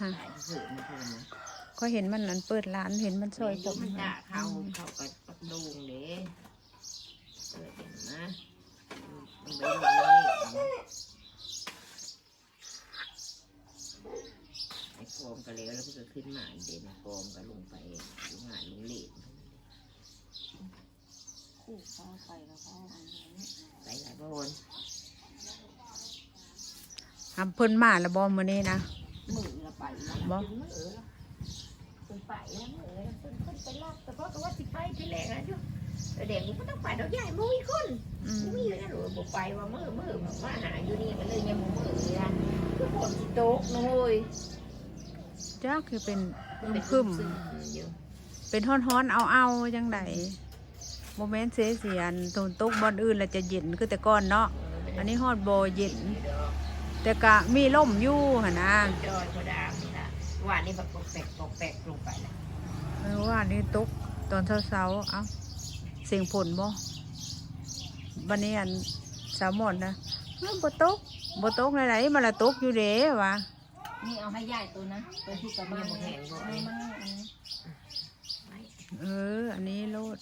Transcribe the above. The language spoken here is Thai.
ฮะขายเสือมาเพิ่มนะก็เห็นมันนั้นเปิดร้านเห็นมันซอยผมมันด่าเขาเขาก็ปักดูงเด้เปิดเห็นนะมันไปเลยไอ้โฟมก็แล้วแล้วก็ขึ้นมาเด่นโฟมก็ลงไปลงหาลงเลนคู่เขาไปแล้วเขาเอาอันนี้ไปหลายบน ทำเพิ่นมาแล้วบอมื้อนี้นะมือละไปแล้วบ่มือละคนไปแล้วมือคนคนไปรับแต่เพราะว่าสิไปที่แรกนะจุแต่เด็กมันก็ต้องไปดอกใหญ่มุ้ยคนอืมมุ้ยนะหรือบอกไปว่ามือมือมาหาอยู่นี่มันเลยยังมือเลยนะคือฝนสิตกนะเว้ยจ้าคือเป็นเป็นคึมซึมอยู่เป็นฮ้อนๆเอาเอาๆจังไดโมเมนต์เสียเสียนตนตกบอนอื่นแล้วจะเย็นคือแต่ก่อนเนาะอันนี้ฮอดบ่เย็น แต่กะมีล่มอยู่หั่นนะจอยพอดามนี่ละว่านี่แบบปกแปกปกแปกลงไปแล้วเออว่านี่ตกตอนเช้าๆเอ้าเสียงฝนบ่บันนี้อันสาวหมดนะเอ้าบ่ตกบ่ตกไหนๆมันละตกอยู่เด้วะนี่เอาให้ยายตัวนะตัวที่กระมังแห้งก็มันอันนี้เออ อันนี้โลด